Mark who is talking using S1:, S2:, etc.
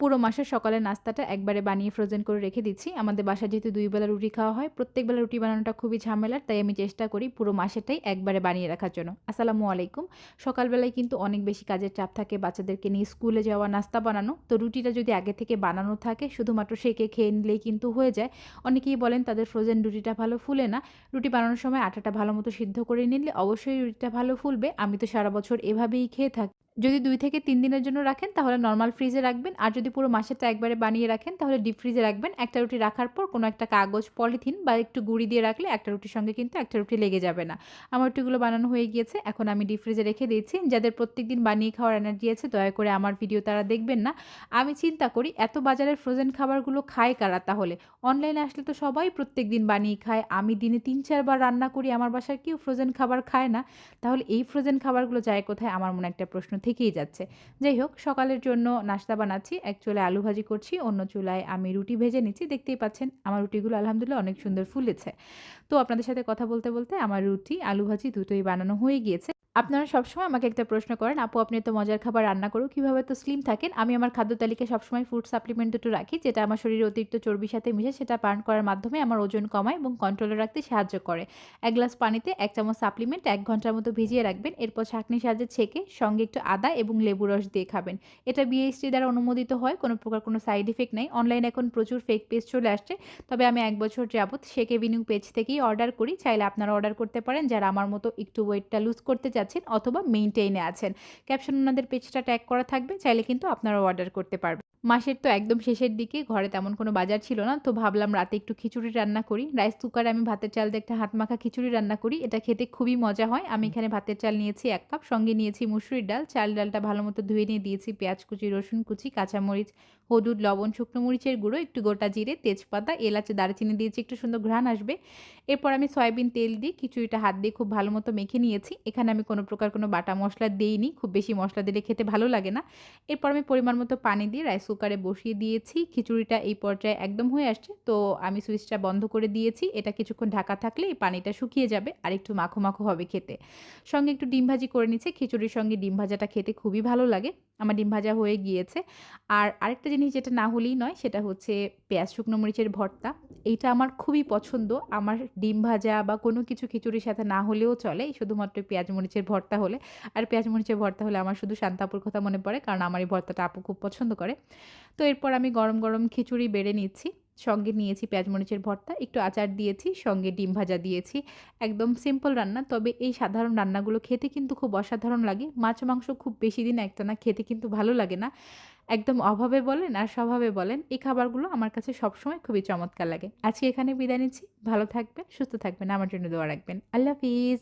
S1: পুরো মাসের সকালের নাস্তাটা একবারে বানিয়ে ফ্রোজেন করে রেখে দিচ্ছি। আমাদের বাসায় যেহেতু ২ বেলা রুটি খাওয়া হয়, প্রত্যেক বেলা রুটি বানানোটা খুবই ঝামেলার। তাই আমি চেষ্টা করি পুরো মাসেরটাই একবারে বানিয়ে রাখার জন্য। আসসালামু আলাইকুম। সকালবেলায় কিন্তু অনেক বেশি কাজের চাপ থাকে বাচ্চাদেরকে নিয়ে স্কুলে যাওয়া, নাস্তা বানানো। তো রুটিটা যদি আগে থেকে বানানো থাকে শুধুমাত্র সেঁকে খেয়ে নিলেই কিন্তু হয়ে যায়। অনেকেই বলেন তাদের ফ্রোজেন রুটিটা ভালো ফুলে না। রুটি বানানোর সময় আটাটা ভালো মতো সিদ্ধ করে নিলে অবশ্যই রুটিটা ভালো ফুলবে। আমি তো সারা বছর এভাবেই খেয়ে থাকি। যদি দুই থেকে তিন দিনের জন্য রাখেন তাহলে নর্মাল ফ্রিজে রাখবেন। আর যদি পুরো মাসেরটা একবারে বানিয়ে রাখেন তাহলে ডিপ ফ্রিজে রাখবেন। একটা রুটি রাখার পর কোনো একটা কাগজ, পলিথিন বা একটু গুঁড়ি দিয়ে রাখলে একটা রুটির সঙ্গে কিন্তু একটা রুটি লেগে যাবে না। আমার রুটিগুলো বানানো হয়ে গিয়েছে। এখন আমি ডিপ ফ্রিজে রেখে দিয়েছি। যাদের প্রত্যেক দিন বানিয়ে খাওয়ার এনার্জি আছে দয়া করে আমার ভিডিও তারা দেখবেন না। আমি চিন্তা করি এত বাজারের ফ্রোজেন খাবারগুলো খায় কারা তাহলে? অনলাইনে আসলে তো সবাই প্রত্যেক দিন বানিয়ে খায়। আমি দিনে তিন চারবার রান্না করি। আমার বাসায় কেউ ফ্রোজেন খাবার খায় না। তাহলে এই ফ্রোজেন খাবারগুলো যায় কোথায়? আমার মনে একটা প্রশ্ন থেকেই যাচ্ছে। যাই হোক সকালের জন্য নাস্তা বানাচ্ছি। এক চুলায় আলু ভাজি করছি, অন্য চুলায় আমি রুটি ভেজে নিচ্ছি। দেখতেই পাচ্ছেন আমার রুটিগুলো আলহামদুলিল্লাহ অনেক সুন্দর ফুলেছে। তো আপনাদের সাথে কথা বলতে, বলতে আমার রুটি, আলু ভাজি দুটোই বানানো হয়ে গিয়েছে। আপনারা সবসময় আমাকে একটা প্রশ্ন করেন, "আপু আপনি তো মজার খাবার রান্না করো, কীভাবে তো স্লিম থাকেন?" আমি আমার খাদ্য তালিকায় সবসময় ফুড সাপ্লিমেন্ট দুটো রাখি, যেটা আমার শরীরে অতিরিক্ত চর্বির সাথে মিশে সেটা পান করার মাধ্যমে আমার ওজন কমায় এবং কন্ট্রোলে রাখতে সাহায্য করে। এক গ্লাস পানিতে এক চামচ সাপ্লিমেন্ট এক ঘণ্টার মতো ভিজিয়ে রাখবেন। এরপর ছাঁকনির সাহায্যে ছেঁকে সঙ্গে একটু আদা এবং লেবু রস দিয়ে খাবেন। এটা বিএসটি দ্বারা অনুমোদিত হয়, কোনো প্রকার কোনো সাইড ইফেক্ট নেই। অনলাইনে এখন প্রচুর ফেক পেজ চলে আসছে। তবে আমি এক বছর যাবৎ শেকে বিনিউ পেজ থেকেই অর্ডার করি। চাইলে আপনারা অর্ডার করতে পারেন যারা আমার মতো একটু ওয়েটটা লুজ করতে চাচ্ছেন অথবা মেনটেইনে আছেন। ক্যাপশন ওনাদের পেজটা ট্যাগ করা থাকবে। চাইলে কিন্তু আপনারা অর্ডার করতে পারবেন। মাসের তো একদম শেষের দিকে ঘরে তেমন কোনো বাজার ছিল না। তো ভাবলাম রাতে একটু খিচুড়ি রান্না করি। রাইস কুকারে আমি ভাতের চাল দিয়ে একটা হাতমাখা খিচুড়ি রান্না করি। এটা খেতে খুবই মজা হয়। আমি এখানে ভাতের চাল নিয়েছি এক কাপ, সঙ্গে নিয়েছি মুসুরির ডাল। চাল ডালটা ভালো মতো ধুয়ে নিয়ে দিয়েছি পেঁয়াজ কুচি, রসুন কুচি, কাঁচামরিচ, হলুদ, লবণ, শুকনো মরিচের গুঁড়ো, একটু গোটা জিরে, তেজপাতা, এলাচ, দারচিনি দিয়েছি একটু সুন্দর ঘ্রাণ আসবে। এরপর আমি সয়াবিন তেল দিয়ে খিচুড়িটা হাত দিয়ে খুব ভালো মতো মেখে নিয়েছি। এখানে আমি কোনো প্রকার কোনো বাটা মশলা দেইনি। খুব বেশি মশলা দিলে খেতে ভালো লাগে না। এরপর আমি পরিমাণ মতো পানি দিয়ে রাইস কুকারে বসিয়ে দিয়েছি। খিচুড়িটা এই পর্যায়ে একদম হয়ে আসছে। তো আমি সুইচটা বন্ধ করে দিয়েছি। এটা কিছুক্ষণ ঢাকা থাকলে এই পানিটা শুকিয়ে যাবে আর একটু মাখো, মাখো হবে খেতে। সঙ্গে একটু ডিম ভাজি করে নিচ্ছে খিচুড়ির সঙ্গে ডিম ভাজাটা খেতে খুবই ভালো লাগে। আমার ডিম ভাজা হয়ে গিয়েছে। আর আরেকটা জিনিস যেটা না হলেই নয় সেটা হচ্ছে পেঁয়াজ শুকনো মরিচের ভর্তা। এইটা আমার খুবই পছন্দ। আমার ডিম ভাজা বা কোনো কিছু খিচুড়ির সাথে না হলেও চলে। শুধুমাত্র পেঁয়াজ মরিচের ভর্তা হলে। আর পেঁয়াজ মরিচের ভর্তা হলে আমার শুধু শান্তাপুর কথা মনে পড়ে। কারণ আমার এই ভর্তাটা আপু খুব পছন্দ করে। তো এরপর আমি গরম, গরম খিচুড়ি বেড়ে নিচ্ছি। সঙ্গে নিয়েছি পেঁয়াজ মরিচের ভর্তা, একটু আচার দিয়েছি, সঙ্গে ডিম ভাজা দিয়েছি। একদম সিম্পল রান্না। তবে এই সাধারণ রান্নাগুলো খেতে কিন্তু খুব অসাধারণ লাগে। মাছ মাংস খুব বেশি দিন একটানা খেতে কিন্তু ভালো লাগে না। একদম অভাবে বলেন আর স্বভাবে বলেন, এই খাবারগুলো আমার কাছে সবসময় খুবই চমৎকার লাগে। আজকে এখানে বিদায় নিচ্ছি। ভালো থাকবেন, সুস্থ থাকবেন। আমার জন্য দোয়া রাখবেন। আল্লাহ হাফিজ।